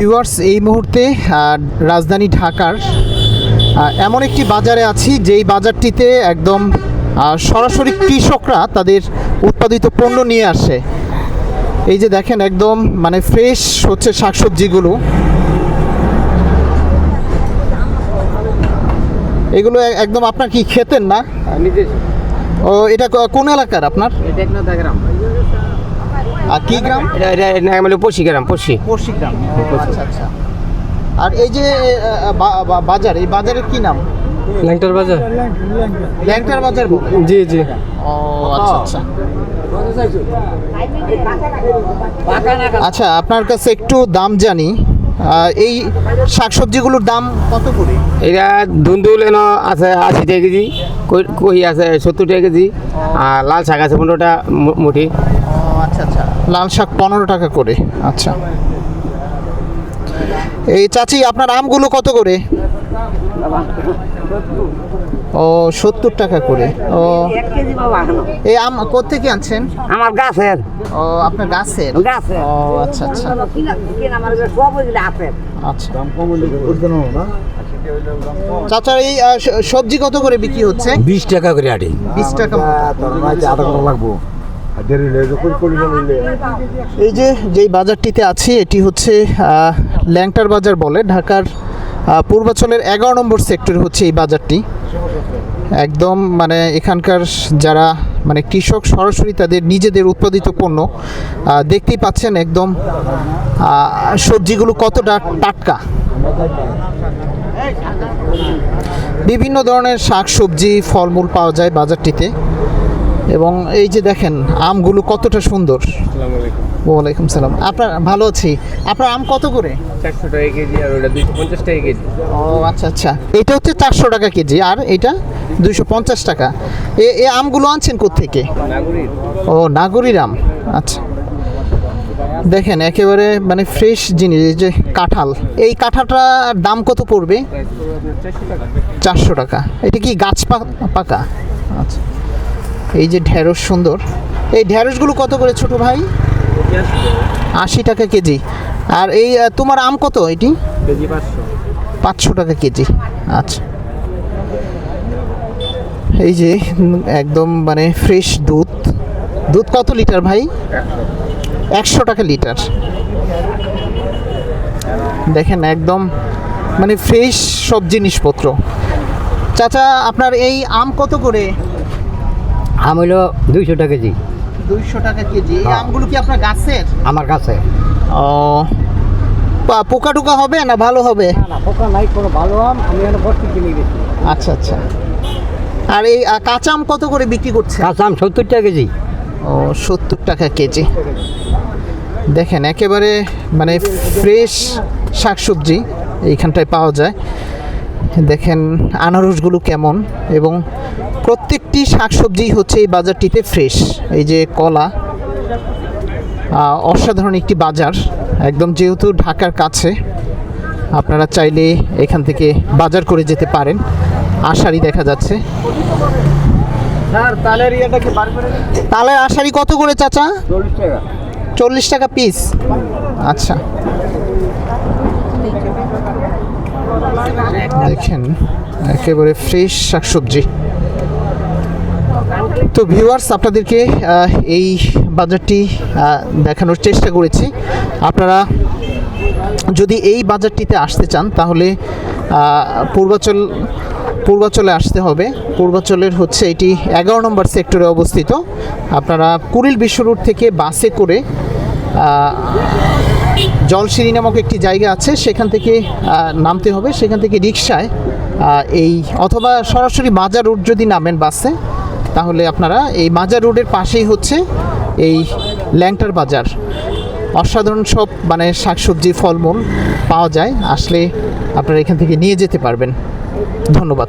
Viewers এই মুহূর্তে রাজধানী ঢাকার এমন একটি বাজারে আছি যেই বাজারটিতে একদম সরাসরি কৃষকরা তাদের উৎপাদিত পণ্য নিয়ে আসে। এই যে দেখেন একদম মানে ফ্রেশ হচ্ছে শাকসবজিগুলো। এগুলো একদম আপনার কি খেতেন না? ও এটা কোন এলাকার আপনার? আর কি গ্রাম? পশি গ্রাম পশি। পড়শি গ্রাম আচ্ছা আচ্ছা আর এই যে বাজার এই বাজারের কি নাম? ল্যাংটার বাজার। ল্যাংটার বাজার জি জি। ও আচ্ছা আচ্ছা। আচ্ছা আপনার কাছে একটু দাম জানি। এই শাকসবজিগুলোর দাম কত করে? এটা ধুন্দুল এন আছে আশি টাকা কেজি কই- কই আছে সত্তর টাকা কেজি আর লাল শাক আছে পনেরোটা মুঠি আচ্ছা। আচ্ছা লাল শাক পনেরো টাকা করে। আচ্ছা। এই চাচি আপনার আমগুলো কত করে? ও সত্তর টাকা করে। ও। এই আম কোথেকে আনছেন? আমার গাছের। ও আপনার গাছের? গাছের। ও আচ্ছা আচ্ছা। কিনা কিনা আমার সব ওই আপেল আচ্ছা। চাচা এই সবজি কত করে বিক্রি হচ্ছে? বিশ টাকা করে আটি বিশ টাকা মতো। এই যে যেই বাজারটিতে আছি এটি হচ্ছে ল্যাংটার বাজার বলে। ঢাকার আহ, পূর্বাঞ্চলের এগারো নম্বর সেক্টর হচ্ছে এই বাজারটি। একদম মানে এখানকার যারা মানে কৃষক সরাসরি তাদের নিজেদের উৎপাদিত পণ্য দেখতেই পাচ্ছেন একদম সবজিগুলো কতটা টাটকা। বিভিন্ন ধরনের শাক সবজি ফলমূল পাওয়া যায় বাজারটিতে। এবং এই যে দেখেন আমগুলো কতটা সুন্দর। ওয়ালাইকুম সালাম। আপনার ভালো আছি। আপনার আম কত করে? চারশো টাকা কেজি আর ওটা দুশো পঞ্চাশ টাকা কেজি। ও আচ্ছা আচ্ছা। এটা হচ্ছে চারশো টাকা কেজি আর এটা দুইশো পঞ্চাশ টাকা। এ এ আমগুলো আনছেন থেকে নাগরিক ও নাগরির আম। আচ্ছা। দেখেন একেবারে মানে ফ্রেশ জিনিস এই যে কাঁঠাল। এই কাঁঠালটার দাম কত পড়বে? চারশো টাকা। এটা কি গাছ পাকা? আচ্ছা। এই যে ঢেঁড়স সুন্দর। এই ঢেঁড়সগুলো কত করে ছোট ভাই? আশি টাকা কেজি। আর এই তোমার আম কত এটি? পাঁচশো। টাকা কেজি। আচ্ছা। এই যে একদম মানে ফ্রেশ দুধ। দুধ কত লিটার ভাই? একশো টাকা লিটার। দেখেন একদম মানে ফ্রেশ সব জিনিসপত্র। চাচা আপনার এই আম কত করে? আম হইল দুইশো টাকা কেজি। দুইশো টাকা কেজি। এই আমগুলো কি আপনার গাছের? আমার কাছে ও পা- পোকা টোকা হবে না ভালো হবে? না পোকা নাই কোনো ভালো আম আমি এখানে ভর্তি কিনে গেছি আচ্ছা আচ্ছা। আর এই কাঁচা আম কত করে বিক্রি করছে কাঁচা আম সত্তর টাকা কেজি। ও সত্তর টাকা কেজি। দেখেন একেবারে মানে ফ্রেশ শাকসবজি এইখানটায় পাওয়া যায়। দেখেন আনারসগুলো কেমন এবং প্রত্যেকটি শাকসবজি হচ্ছে এই বাজারটিতে ফ্রেশ এই যে কলা অসাধারণ একটি বাজার। একদম যেহেতু ঢাকার কাছে আপনারা চাইলে এখান থেকে বাজার করে যেতে পারেন। আশারি দেখা যাচ্ছে। তালের আশারি কত করে চাচা? চল্লিশ টাকা। পিস আচ্ছা। দেখেন, একেবারে ফ্রেশ শাকসবজি। তো ভিউয়ার্স আপনাদেরকে এই বাজারটি দেখানোর চেষ্টা করেছি। আপনারা যদি এই বাজারটিতে আসতে চান, তাহলে পূর্বাচল, পূর্বাচলে আসতে হবে। পূর্বাচলের হচ্ছে এটি এগারো নম্বর সেক্টরে অবস্থিত। আপনারা কুড়িল বিশ্ব থেকে বাসে করে জলসিঁড়ি নামক একটি জায়গা আছে, সেখান থেকে নামতে হবে। সেখান থেকে রিক্সায় এই অথবা সরাসরি বাজার রোড যদি নামেন বাসে, তাহলে আপনারা এই বাজার রোডের পাশেই হচ্ছে এই ল্যাংটার বাজার। অসাধারণ সব মানে শাকসবজি, ফলমূল পাওয়া যায়। আসলে আপনারা এখান থেকে নিয়ে যেতে পারবেন। ধন্যবাদ।